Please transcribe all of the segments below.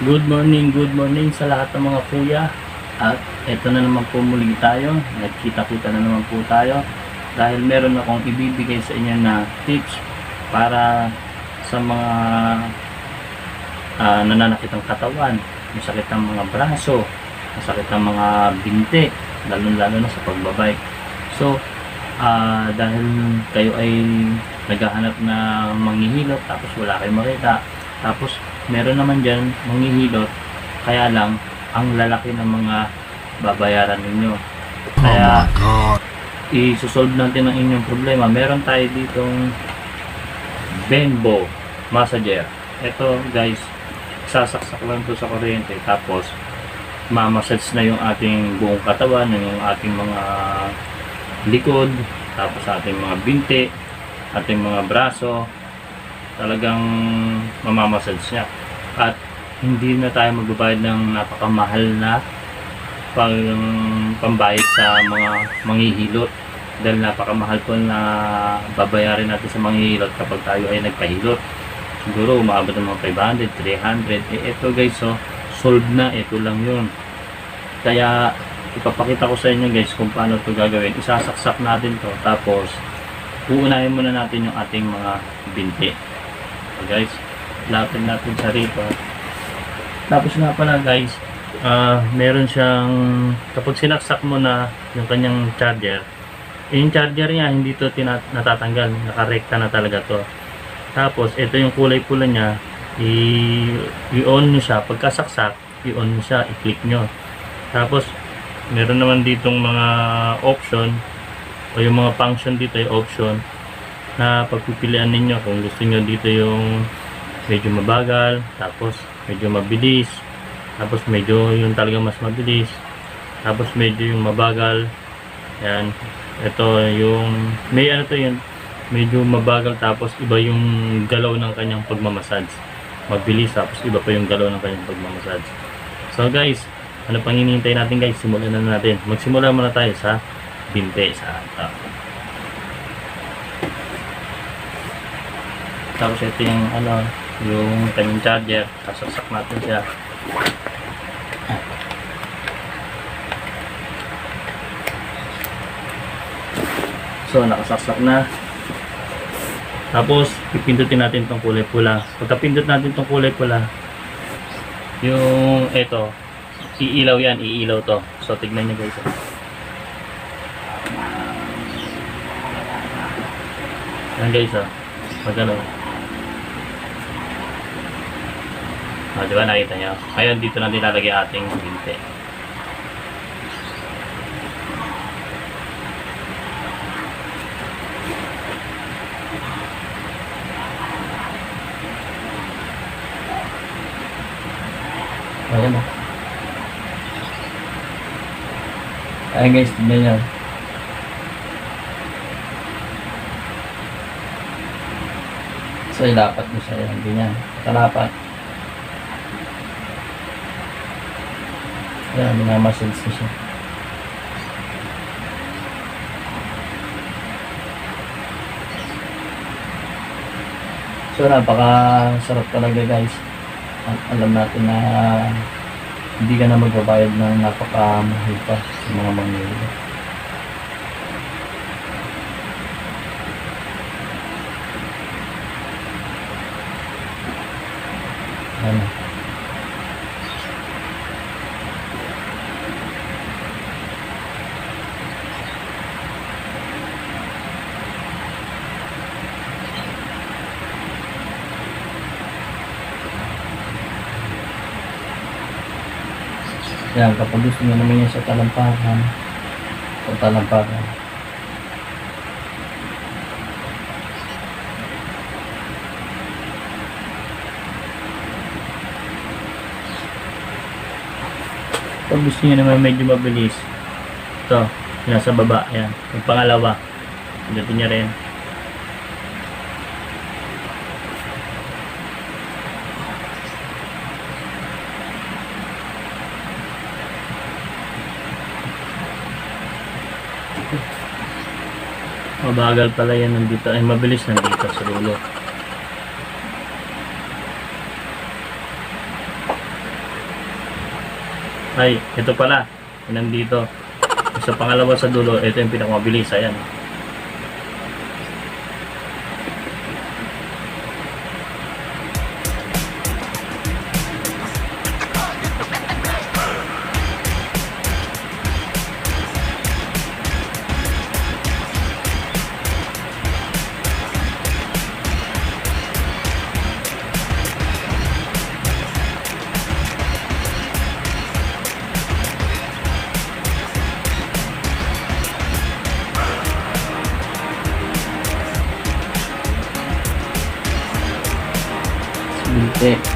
Good morning, good morning sa lahat ng mga kuya. At eto na naman po muli tayo. Nagkita-kita na naman po tayo. Dahil meron akong ibibigay sa inyo na tips para sa mga ah, nananakit ng katawan, masakit ng mga braso, masakit ng mga binti, lalo-lalo na sa pagbabike. So, ah, dahil kayo ay naghahanap na manghihilot tapos wala kayong makita, tapos meron naman dyan manghihilot, kaya lang ang lalaki ng mga babayaran ninyo. Kaya i-solve natin ang inyong problema. Meron tayo ditong Benbo massager. Ito guys, sasaksak lang to sa kuryente tapos mamassage na yung ating buong katawan, yung ating mga likod, tapos ating mga binti, ating mga braso, talagang mamamassage niya. At hindi na tayo magbabayad ng napakamahal na pang pambayad sa mga manghihilot dahil napakamahal po na babayarin natin sa manghihilot kapag tayo ay nagpahilot siguro umabot ng mga 500, 300 eh ito guys so solve na. Ito lang yun. Kaya ipapakita ko sa inyo guys kung paano ito gagawin. Isasaksak natin to. Tapos uunahin muna natin yung ating mga binti so guys. Lapin natin sa rito. Tapos nga pala guys ah meron siyang kapag sinaksak mo na yung kanyang charger eh, yung charger niya hindi to natatanggal. Nakarekta na talaga to. Tapos ito yung kulay pula niya. I-on nyo siya. Pagkasaksak i-on nyo siya. I-click nyo. Tapos meron naman ditong mga option. O yung mga function dito ay option na pagpipilian ninyo kung gusto nyo dito yung medyo mabagal tapos medyo mabilis tapos medyo yung talaga mas mabilis tapos medyo yung mabagal. Yan. Ito yung may ano to yun medyo mabagal tapos iba yung galaw ng kanyang pagmamassage. Mabilis tapos iba pa yung galaw ng kanyang pagmamassage. So guys ano pang hinihintay natin guys? Simulan na natin. Magsimula muna tayo sa binte sa ata tapos ito yung ano yung kanyang charger sasaksak natin siya So, nakasaksak na. Tapos, pipindutin natin tong kulay pula. Pagka-pindot natin tong kulay pula, yung eto, iilaw yan, iilaw to. So, tignan nyo guys. Yan guys, oh. Pag ano. Ah, di ba nakita nyo? Ngayon, dito natin lalagay ating binte. Ayan o. Ayan guys, tignan nyo. So, ilapat mo siya yan. Ganyan. Kalapat. Ayan, minamassage mo siya. So, napaka sarap talaga guys. At alam natin na hindi ka na magbabayad ng napakamahal pa sa mga mangyayari. Ano? Yan, kapag gusto nyo naman yan sa talampakan, sa talampakan. Pag gusto nyo naman medyo mabilis, ito, nasa baba, yan. Yung pangalawa, pindutin nyo rin. mabagal pala yan nandito. Ay mabilis nandito sa dulo. Ay ito pala. Nandito. Sa pangalawa sa dulo ito yung pinakamabilis. Ayan. Binte.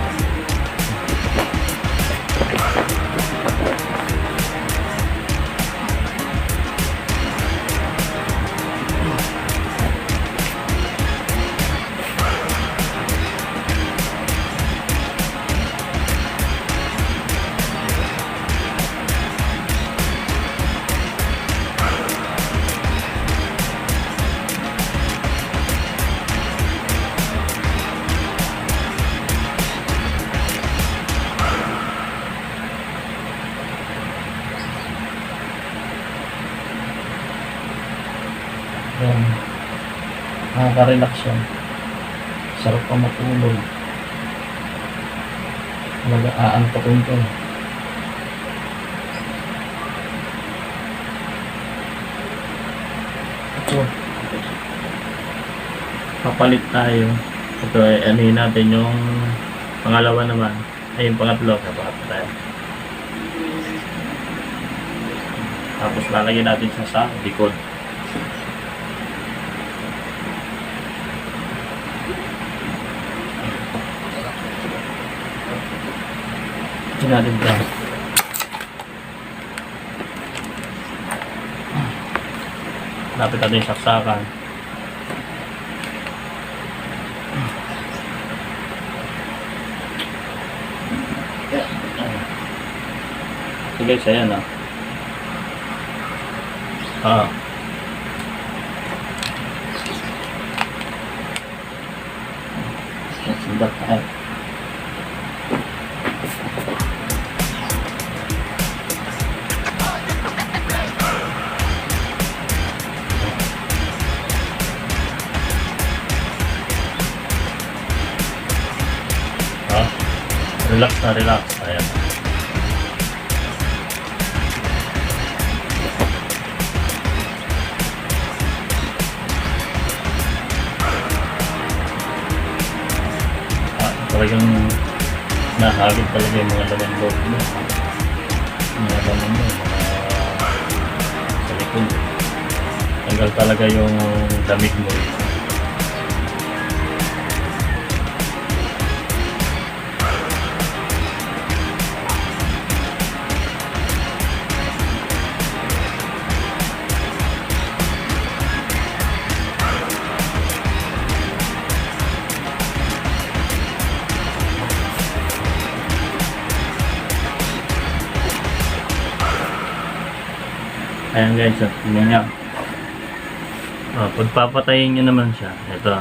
Nakaka-relax yan. Sarap pa matulog. Mag-aantokin ko. Ito. Papalit tayo. Ito ay anuhin natin yung pangalawa naman. Ay yung pangatlo. Kapalit tayo. Tapos lalagyan natin siya sa likod. Natin ito. Lapit natin yung saksakan. So guys, ayan ah. Ah. Sundat tayo. Na, relax. Ayan. Ah, talagang nahagit talaga yung mga laman loob mo. Mga laman mo, mga sa likod. Tanggal talaga yung damig mo. eh. Ayan guys, oh, tingnan nyo. Oh, pagpapatayin nyo naman siya, ito.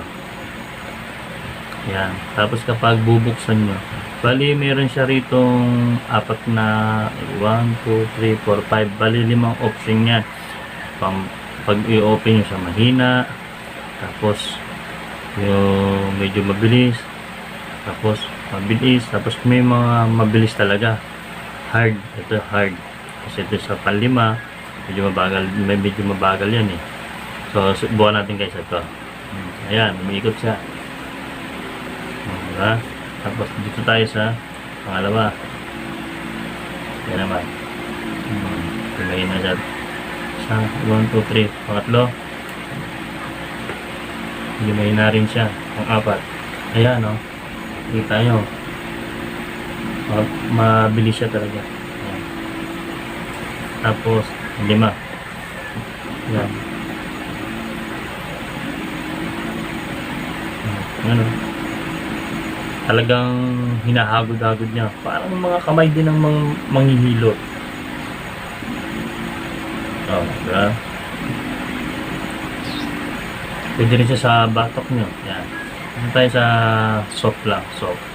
Yan. Tapos kapag bubuksan nyo, bali meron siya ritong apat na 1, 2, 3, 4, 5, bali limang option niya. Pang, pag i-open nyo siya mahina, tapos yung medyo mabilis, tapos mabilis, tapos may mga mabilis talaga. Hard, ito hard. Kasi ito sa panlima, medyo mabagal, may medyo mabagal yan eh. So, subukan natin guys ito. Ayan, umiikot siya. Diba? Tapos dito tayo sa pangalawa. Yan naman. Hmm, Pilagay na siya. Sa 1, 2, 3. Pangatlo. Hindi mahina rin siya. Ang apat. Ayan, no? Kita nyo. Ma- Mabilis siya talaga. Ayan. Tapos, lima. Yan. Ano? Talagang hinahagod-hagod niya. Parang mga kamay din ng mga manghihilot. Oh, diba? Pwede rin siya sa batok niyo. Yan. Ano tayo sa soft lang. Soft.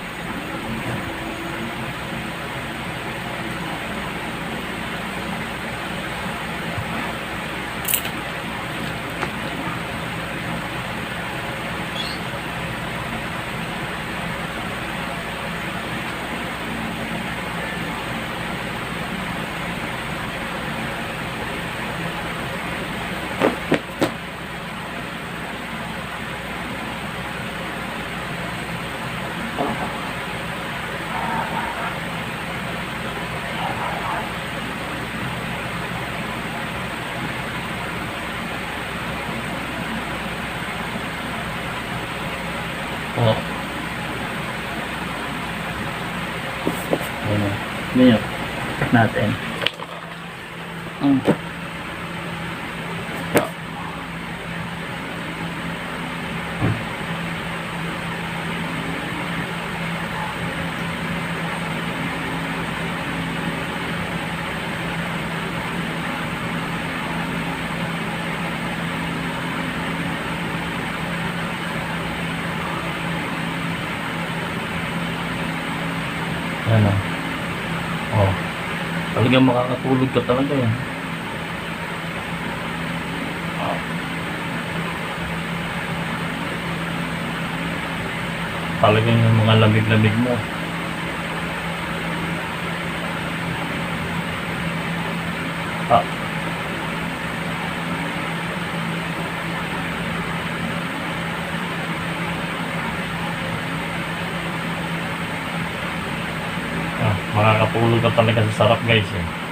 Oo. Ayan. Ganyan. Cut natin. Mm. Talagang makakatulog ka talaga yan. Oh. Talagang yung mga lamig-lamig mo. Ah. Ah, makakatulog ka talaga sa sarap guys eh.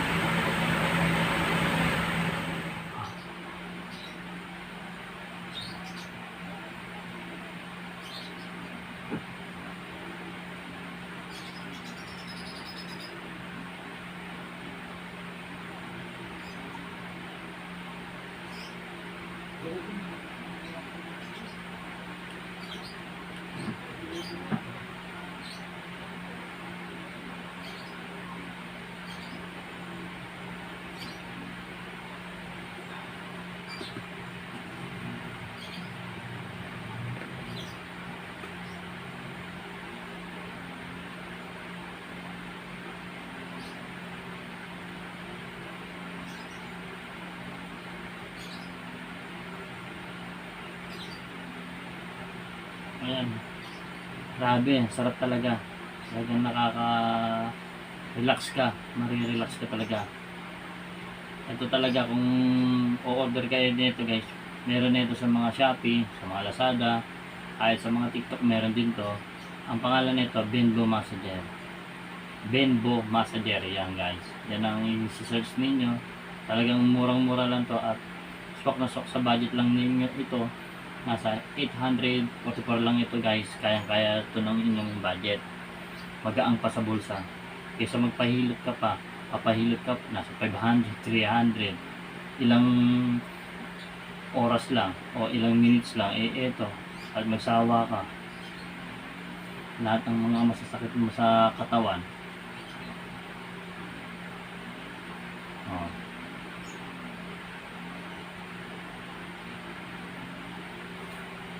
Ayan. Grabe, sarap talaga. Talagang nakaka-relax ka. Marirelax ka talaga. Ito talaga kung o-order kayo nito guys. Meron nito sa mga Shopee, sa mga Lazada, kahit sa mga TikTok meron din to. Ang pangalan nito, Benbo Massager. Benbo Massager yan guys. Yan ang i-search ninyo. Talagang murang-mura lang to at swak na swak sa budget lang ninyo ito nasa 844 lang ito guys. Kayang-kaya ito ng inyong budget. Magaang pa sa bulsa. Kaysa magpahilot ka pa papahilot ka nasa 500, 300 ilang oras lang o ilang minutes lang eh eto. At magsawa ka. Lahat ng mga masasakit mo sa katawan oh.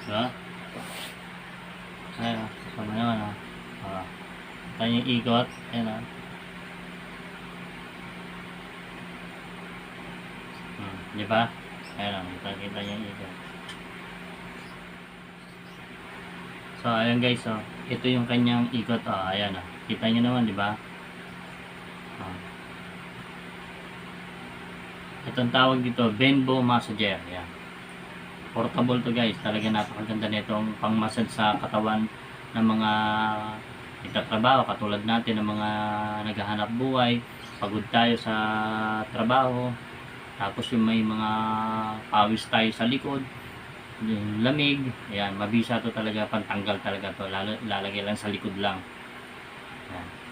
Diba? Ayan, sama naman ah. Ah. Tayo yung ikot. Ayan ah. Hmm, di ba? Ayan ah, kita kita yung ikot. So, ayan guys, oh. Ito yung kanyang ikot, oh. Ayan ah. Kita nyo naman, di ba? Ah. Itong tawag dito, Benbo Massager. Ayan portable to guys talaga napakaganda nitong pang-massage sa katawan ng mga nagtatrabaho katulad natin ng mga naghahanap buhay pagod tayo sa trabaho tapos yung may mga pawis tayo sa likod yung lamig ayan mabisa to talaga pantanggal talaga to Lalo, ilalagay lang sa likod lang ayan.